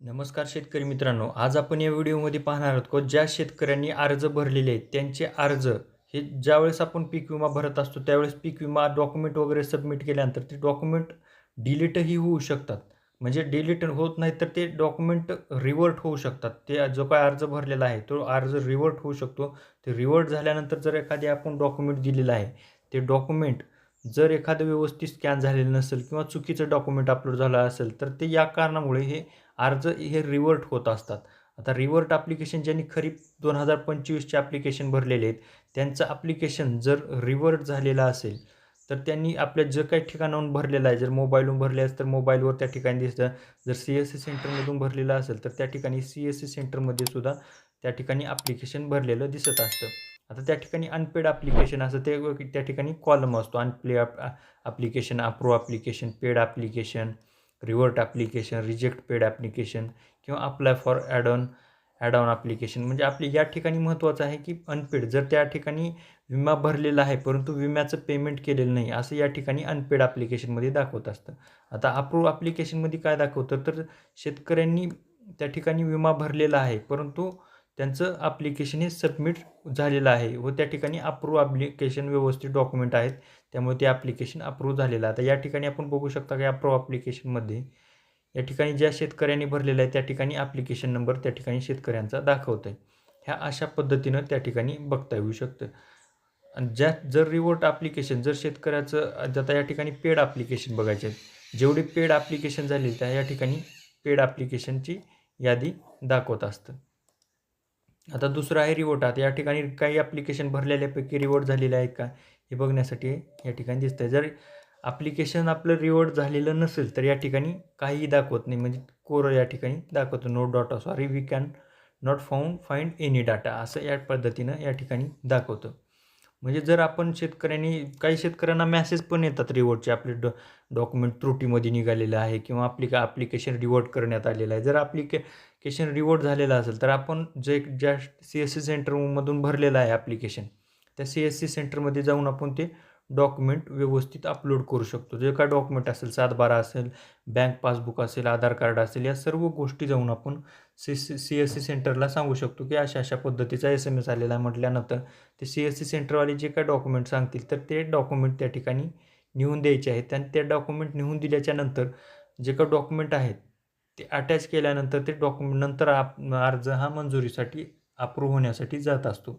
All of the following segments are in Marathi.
नमस्कार शेतकरी मित्रांनो आज आपण या व्हिडिओमध्ये पाहणार आहोत की ज्या शेतकऱ्यांनी अर्ज भरलेले आहेत त्यांचे अर्ज हे ज्यावेळेस आपण पीक विमा भरत असतो त्यावेळेस पीक विमा डॉक्युमेंट वगैरे सबमिट केल्यानंतर ते डॉक्युमेंट डिलीटही होऊ शकतात. म्हणजे डिलीट होत नाही तर ते डॉक्युमेंट रिवर्ट होऊ शकतात. ते जो काय अर्ज भरलेला आहे तो अर्ज रिवर्ट होऊ शकतो. ते रिवर्ट झाल्यानंतर जर एखादे आपण डॉक्युमेंट दिलेलं आहे ते डॉक्युमेंट जर एखादं व्यवस्थित स्कॅन झालेलं नसेल किंवा चुकीचं डॉक्युमेंट अपलोड झालं असेल तर ते या कारणामुळे हे अर्ज हे रिवर्ट होत असतात. आता रिवर्ट ॲप्लिकेशन ज्यांनी खरीप दोन हजार पंचवीसचे ॲप्लिकेशन भरलेले आहेत त्यांचं ॲप्लिकेशन जर रिवर्ट झालेलं असेल तर त्यांनी आपल्या जे काही ठिकाणाहून भरलेलं आहे जर मोबाईलहून भरले असेल तर मोबाईलवर त्या ठिकाणी दिसतं. जर सी एस सी सेंटरमधून भरलेलं असेल तर त्या ठिकाणी सी एस सी सेंटरमध्ये सुद्धा त्या ठिकाणी ॲप्लिकेशन भरलेलं दिसत असतं. आता त्या ठिकाणी अनपेड ॲप्लिकेशन असं ते त्या ठिकाणी कॉलम असतो. अनप्ले application approve application paid application revert application reject paid application किंवा apply for add on add on application म्हणजे आपली या ठिकाणी महत्त्वाचं आहे की अनपेड जर त्या ठिकाणी विमा भरलेला आहे परंतु विम्याचं पेमेंट केलेलं नाही असं या ठिकाणी अनपेड ॲप्लिकेशनमध्ये दाखवत असतं. आता अप्रूव्ह ॲप्लिकेशनमध्ये काय दाखवतं? तर शेतकऱ्यांनी त्या ठिकाणी विमा भरलेला आहे परंतु त्यांचं ॲप्लिकेशन हे सबमिट झालेलं आहे व त्या ठिकाणी अप्रूव्ह ॲप्लिकेशन व्यवस्थित डॉक्युमेंट आहेत. त्यामुळे ते ॲप्लिकेशन अप्रूव्ह झालेलं आहे. आता या ठिकाणी आपण बघू शकता की अप्रूव्ह ॲप्लिकेशनमध्ये या ठिकाणी ज्या शेतकऱ्यांनी भरलेलं आहे त्या ठिकाणी ॲप्लिकेशन नंबर त्या ठिकाणी शेतकऱ्यांचा दाखवतं आहे ह्या अशा पद्धतीनं त्या ठिकाणी बघता येऊ शकतं. आणि ज्या जर रिवोट ॲप्लिकेशन जर शेतकऱ्याचं आता या ठिकाणी पेड ॲप्लिकेशन बघायचे आहेत जेवढी पेड ॲप्लिकेशन झाली त्या या ठिकाणी पेड ॲप्लिकेशनची यादी दाखवत असतं. आता दुसरं आहे रिवोट आता या ठिकाणी काही ॲप्लिकेशन भरलेल्यापैकी रिवोट झालेलं आहे का? हे बघण्यासाठी या ठिकाणी दिसतं आहे जर ॲप्लिकेशन आपलं रिवॉर्ड झालेलं नसेल तर या ठिकाणी काहीही दाखवत नाही. म्हणजे कोरं या ठिकाणी दाखवतो. No data sorry we can not found find any data असं या पद्धतीनं या ठिकाणी दाखवतं. म्हणजे जर आपण शेतकऱ्यांनी काही शेतकऱ्यांना मॅसेज पण येतात रिवॉर्डचे आपले डॉ डॉक्युमेंट त्रुटीमध्ये निघालेलं आहे किंवा आपली का ॲप्लिकेशन रिवॉर्ड करण्यात आलेलं आहे. जर ॲप्लिकेशन रिवॉर्ड झालेलं असेल तर आपण जे ज्या सी एस सी सेंटरमधून भरलेलं आहे ॲप्लिकेशन त्या सी एस सी सेंटरमध्ये जाऊन आपण ते डॉक्युमेंट व्यवस्थित अपलोड करू शकतो. जे काय डॉक्युमेंट असेल सातबारा असेल बँक पासबुक असेल आधार कार्ड असेल या सर्व गोष्टी जाऊन आपण C C C S C सेंटरला सांगू शकतो की अशा अशा पद्धतीचा एस एम एस आलेला आहे म्हटल्यानंतर ते सी एस सी सेंटरवाले जे काय डॉक्युमेंट सांगतील तर ते डॉक्युमेंट त्या ठिकाणी नेऊन द्यायचे आहेत. आणि ते डॉक्युमेंट नेऊन दिल्याच्यानंतर जे काय डॉक्युमेंट आहेत ते अटॅच केल्यानंतर ते डॉक्युमेंट नंतर आप अर्ज हा मंजुरीसाठी अप्रूव्ह होण्यासाठी जात असतो.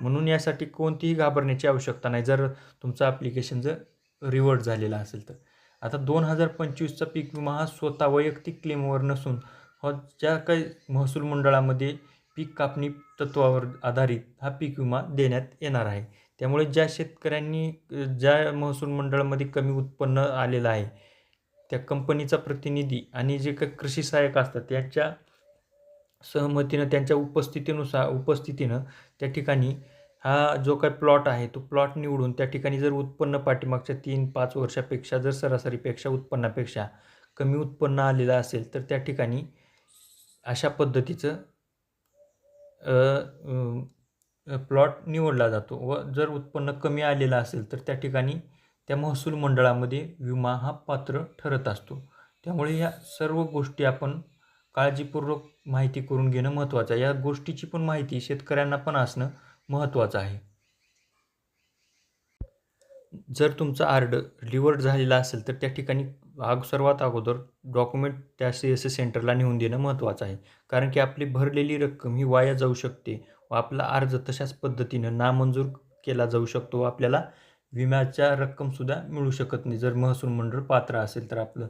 म्हणून यासाठी कोणतीही घाबरण्याची आवश्यकता नाही जर तुमचं ॲप्लिकेशन जर रिवर्ट झालेलं असेल तर. आता दोन हजार पंचवीसचा पीक विमा हा स्वतः वैयक्तिक क्लेमवर नसून हा ज्या काही महसूल मंडळामध्ये पीक कापणी तत्वावर आधारित हा पीक विमा देण्यात येणार आहे. त्यामुळे ज्या शेतकऱ्यांनी ज्या महसूल मंडळामध्ये कमी उत्पन्न आलेलं आहे त्या कंपनीचा प्रतिनिधी आणि जे काही कृषी सहाय्यक असतात त्याच्या सहमतीनं त्यांच्या उपस्थितीनुसार उपस्थितीनं त्या ठिकाणी हा जो काय प्लॉट आहे तो प्लॉट निवडून त्या ठिकाणी जर उत्पन्न पाठीमागच्या तीन पाच वर्षापेक्षा जर सरासरीपेक्षा उत्पन्नापेक्षा कमी उत्पन्न आलेलं असेल तर त्या ठिकाणी अशा पद्धतीचं प्लॉट निवडला जातो. व जर उत्पन्न कमी आलेलं असेल तर त्या ठिकाणी त्या महसूल मंडळामध्ये विमा हा पात्र ठरत असतो. त्यामुळे या सर्व गोष्टी आपण काळजीपूर्वक माहिती करून घेणं महत्त्वाचं आहे. या गोष्टीची पण माहिती शेतकऱ्यांना पण असणं महत्त्वाचं आहे. जर तुमचा आर्ड रिवर्ट झालेला असेल तर त्या ठिकाणी आग सर्वात अगोदर डॉक्युमेंट त्या सी एस एस सेंटरला नेऊन देणं महत्त्वाचं आहे. कारण की आपली भरलेली रक्कम ही वाया जाऊ शकते व आपला अर्ज तशाच पद्धतीनं नामंजूर केला जाऊ शकतो व आपल्याला विम्याच्या रक्कमसुद्धा मिळू शकत नाही. जर महसूल मंडळ पात्र असेल तर आपलं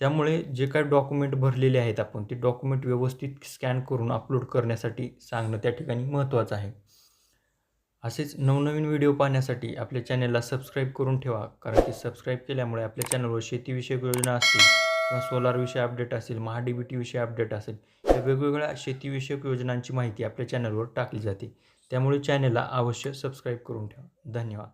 त्यामुळे जे काय डॉक्युमेंट भरलेले आहेत आपण ते डॉक्युमेंट व्यवस्थित स्कॅन करून अपलोड करण्यासाठी सांगणं त्या ठिकाणी महत्त्वाचं आहे. असेच नवनवीन व्हिडिओ पाहण्यासाठी आपल्या चॅनलला सबस्क्राईब करून ठेवा कारण की सबस्क्राईब केल्यामुळे आपल्या चॅनलवर शेतीविषयक योजना असतील किंवा सोलारविषयी अपडेट असेल महा डी बी टीविषयी अपडेट असेल या वेगवेगळ्या शेतीविषयक योजनांची माहिती आपल्या चॅनलवर टाकली जाते. त्यामुळे चॅनलला अवश्य सबस्क्राईब करून ठेवा. धन्यवाद.